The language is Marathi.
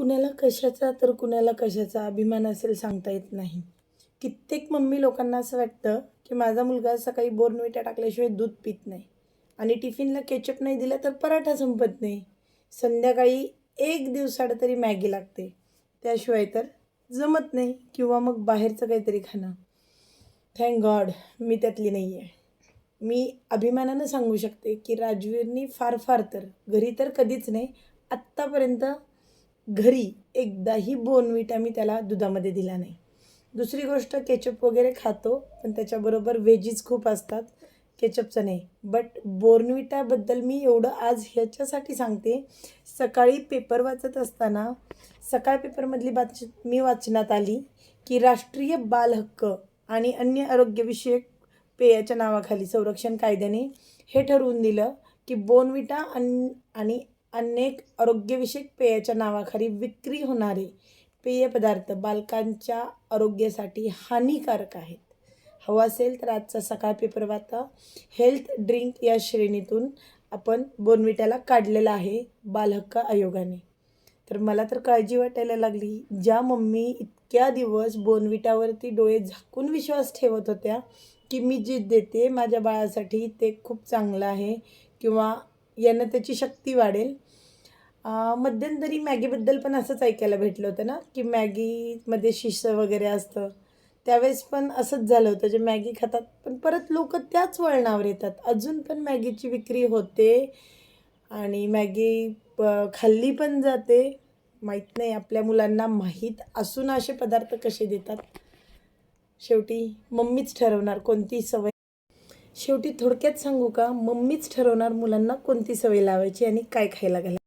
कुणाला कशाचा तर कुणाला कशाचा अभिमान असेल सांगता येत नाही. कित्येक मम्मी लोकांना असं वाटतं की माझा मुलगा सकाळी बोर्नविटा टाकल्याशिवाय दूध पित नाही आणि टिफिनला केचप नाही दिला तर पराठा संपत नाही. संध्याकाळी एक दिवसाड तरी मॅगी लागते. त्याशिवाय तर जमत नाही किंवा मग बाहेरचं काहीतरी खाणं. थँक गॉड मी त्यातली नाही आहे मी अभिमानानं सांगू शकते की राजवीरनी फार फार तर घरी तर कधीच नाही आत्तापर्यंत घरी एकदाही बोनविटा मी त्याला दुधामध्ये दिला नाही. दुसरी गोष्ट केचप वगैरे खातो पण त्याच्याबरोबर व्हेजीज खूप असतात केचपचं नाही. बट बोर्नविटाबद्दल मी एवढं आज ह्याच्यासाठी सांगते. सकाळी पेपर वाचत असताना सकाळ पेपरमधली बातची मी वाचनात आली की राष्ट्रीय बालहक्क आणि अन्य आरोग्यविषयक पेयाच्या नावाखाली संरक्षण कायद्याने हे ठरवून दिलं की बोनविटा अन आणि अनेक आरोग्यविषयक पेयाच्या नावाखाली विक्री होणारे पेय पदार्थ बालकांच्या आरोग्यासाठी हानिकारक आहेत. हवं असेल तर आजचा सकाळ पेपर वाचा. हेल्थ ड्रिंक या श्रेणीतून आपण बोनविट्याला काढलेला आहे बालहक्क आयोगाने. तर मला तर काळजी वाटायला लागली. ज्या मम्मी इतक्या दिवस बोनविटावरती डोळे झाकून विश्वास ठेवत होत्या की मी जे देते माझ्या बाळासाठी ते खूप चांगलं आहे किंवा यानं त्याची शक्ती वाढेल. मध्यंतरी मॅगीबद्दल पण असंच ऐकायला भेटलं होतं ना की मॅगीमध्ये शिसं वगैरे असतं. त्यावेळेस पण असंच झालं होतं जे मॅगी खातात. पण परत लोक त्याच वळणावर येतात. अजून पण मॅगीची विक्री होते आणि मॅगी प- खाल्ली पण जाते. माहीत नाही आपल्या मुलांना माहीत असून असे पदार्थ कसे देतात. शेवटी मम्मीच ठरवणार कोणती सवय शेवटी थोडक्यात सांगू का मम्मीच ठरवणार मुलांना कोणती सवय लावायची आणि काय खायला घालायचं.